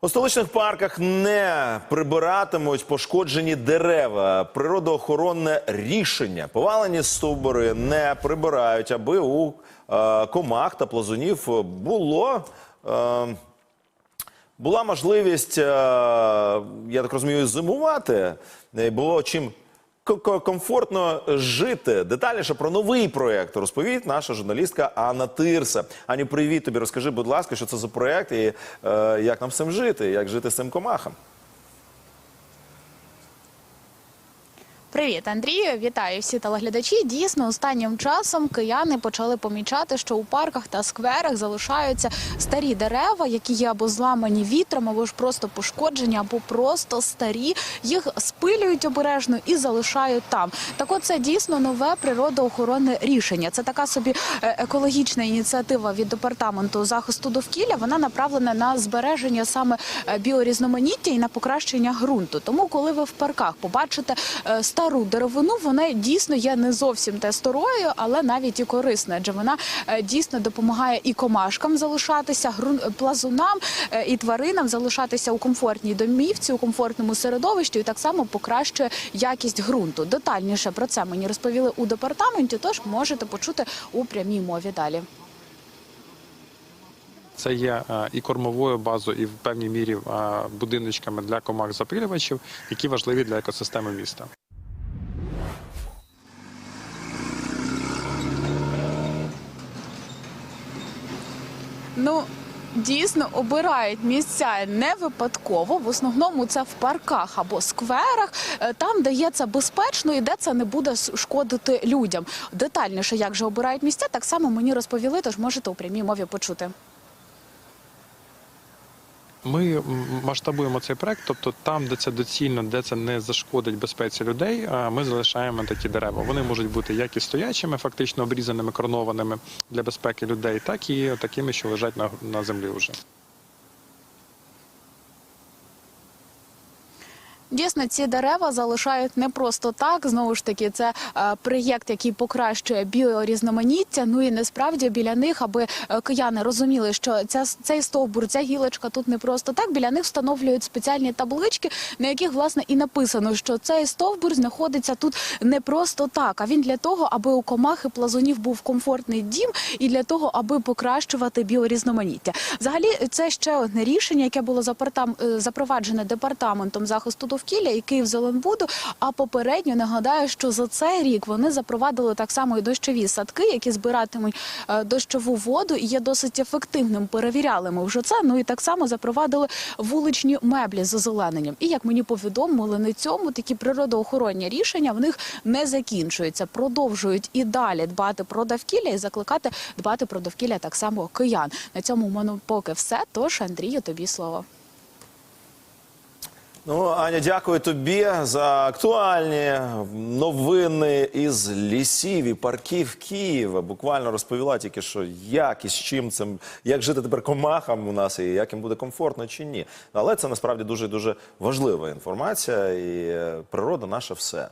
У столичних парках не прибиратимуть пошкоджені дерева. Природоохоронне рішення. Повалені стовбури не прибирають, аби у е, комах та плазунів було. Е, була можливість, е, я так розумію, зимувати. е, Було чим комфортно жити. Детальніше про новий проект розповість наша журналістка Анна Тирса. Аню, привіт тобі. Розкажи, будь ласка, що це за проект і е, як нам цим жити, як жити з цим комахом. Привіт, Андрію. Вітаю всі телеглядачі. Дійсно, останнім часом кияни почали помічати, що у парках та скверах залишаються старі дерева, які є або зламані вітром, або ж просто пошкоджені, або просто старі. Їх спилюють обережно і залишають там. Так, от це дійсно нове природоохоронне рішення. Це така собі е, екологічна ініціатива від департаменту захисту довкілля. Вона направлена на збереження саме е, біорізноманіття і на покращення ґрунту. Тому, коли ви в парках побачите е, стару деревину, вона дійсно є не зовсім те старою, але навіть і корисною, адже вона е, дійсно допомагає і комашкам залишатися, грун- плазунам е, і тваринам залишатися у комфортній домівці, у комфортному середовищі, і так само покращує якість ґрунту. Детальніше про це мені розповіли у департаменті. Тож можете почути у прямій мові далі. Це є е, і кормовою базою, і в певній мірі е, будиночками для комах запилювачів, які важливі для екосистеми міста. Ну дійсно обирають місця не випадково. В основному це в парках або скверах, е, там, де є це безпечно і де це не буде шкодити людям. Детальніше, як же обирають місця, так само мені розповіли, тож можете у прямій мові почути. Ми масштабуємо цей проект, тобто там, де це доцільно, де це не зашкодить безпеці людей, ми залишаємо такі дерева. Вони можуть бути як і стоячими, фактично обрізаними, коронованими для безпеки людей, так і такими, що лежать на, на землі вже. Дійсно, ці дерева залишають не просто так. Знову ж таки, це е, проєкт, який покращує біорізноманіття. Ну і насправді біля них, аби е, кияни розуміли, що ця цей стовбур, ця гілочка тут не просто так. Біля них встановлюють спеціальні таблички, на яких власне і написано, що цей стовбур знаходиться тут не просто так, а він для того, аби у комах і плазунів був комфортний дім, і для того, аби покращувати біорізноманіття. Взагалі, це ще одне рішення, яке було е, запроваджене департаментом захисту довкілля і Київзеленбуду. А попередньо нагадаю, що за цей рік вони запровадили так само і дощові садки, які збиратимуть е, дощову воду і є досить ефективним. Перевіряли ми вже це. Ну і так само запровадили вуличні меблі з озелененням. І як мені повідомили, на цьому такі природоохоронні рішення в них не закінчуються. Продовжують і далі дбати про довкілля і закликати дбати про довкілля так само киян. На цьому в мене поки все. Тож Андрію, тобі слово. Ну, Аня, дякую тобі за актуальні новини із лісів і парків Києва. Буквально розповіла тільки, що як і з чим цим, як жити тепер комахам у нас і як їм буде комфортно чи ні. Але це насправді дуже дуже важлива інформація, і е, природа наша все.